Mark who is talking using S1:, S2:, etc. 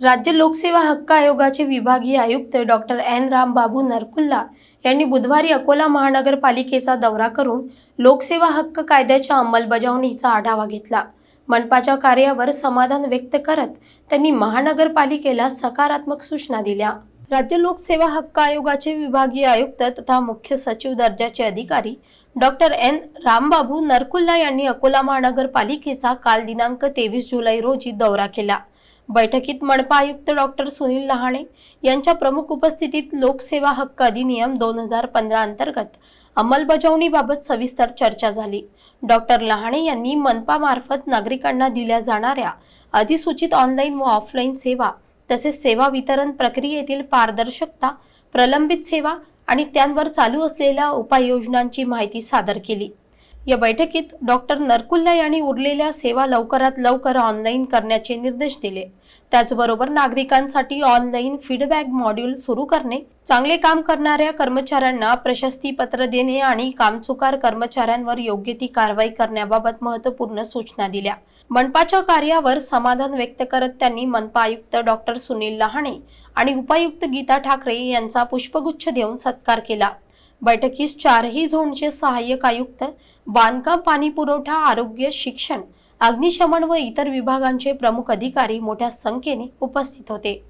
S1: राज्य लोकसेवा हक्क आयोगाचे विभागीय आयुक्त डॉक्टर एन रामबाबू नरकुल्ला यांनी बुधवारी अकोला महानगरपालिकेचा दौरा करून लोकसेवा हक्क कायद्याच्या अंमलबजावणीचा आढावा घेतला. मनपाच्या कार्यावर समाधान व्यक्त करत त्यांनी महानगरपालिकेला सकारात्मक सूचना दिल्या. राज्य लोकसेवा हक्क आयोगाचे विभागीय आयुक्त तथा मुख्य सचिव दर्जाचे अधिकारी डॉक्टर एन रामबाबू नरकुल्ला यांनी अकोला महानगरपालिकेचा काल दिनांक तेवीस जुलै रोजी दौरा केला. बैठकीत मनपा आयुक्त डॉक्टर सुनील लहाणे यांच्या प्रमुख उपस्थितीत लोकसेवा हक्क अधिनियम दोन हजार पंधरा अंतर्गत अंमलबजावणीबाबत सविस्तर चर्चा झाली. डॉक्टर लहाणे यांनी मनपामार्फत नागरिकांना दिल्या जाणाऱ्या अधिसूचित ऑनलाईन व ऑफलाईन सेवा तसेच सेवा वितरण प्रक्रियेतील पारदर्शकता प्रलंबित सेवा आणि त्यांवर चालू असलेल्या उपाययोजनांची माहिती सादर केली. या बैठकीत डॉक्टर नरकुल्ला यांनी उरलेल्या सेवा लवकरात लवकर ऑनलाईन करण्याचे निर्देश दिले. त्याचबरोबर नागरिकांसाठी ऑनलाईन फीडबॅक मॉड्यूल सुरू करणे चांगले काम करणाऱ्या कर्मचाऱ्यांना प्रशस्तीपत्र देणे आणि कामचुकार कर्मचाऱ्यांवर योग्य ती कारवाई करण्याबाबत महत्त्वपूर्ण सूचना दिल्या. मनपाच्या कार्यावर समाधान व्यक्त करत त्यांनी मनपा आयुक्त डॉक्टर सुनील लहाणे आणि उपायुक्त गीता ठाकरे यांचा पुष्पगुच्छ देऊन सत्कार केला. बैठकीस चारही झोनचे सहाय्यक आयुक्त बांधकाम पाणी पुरवठा आरोग्य शिक्षण अग्निशमन व इतर विभागांचे प्रमुख अधिकारी मोठ्या संख्येने उपस्थित होते.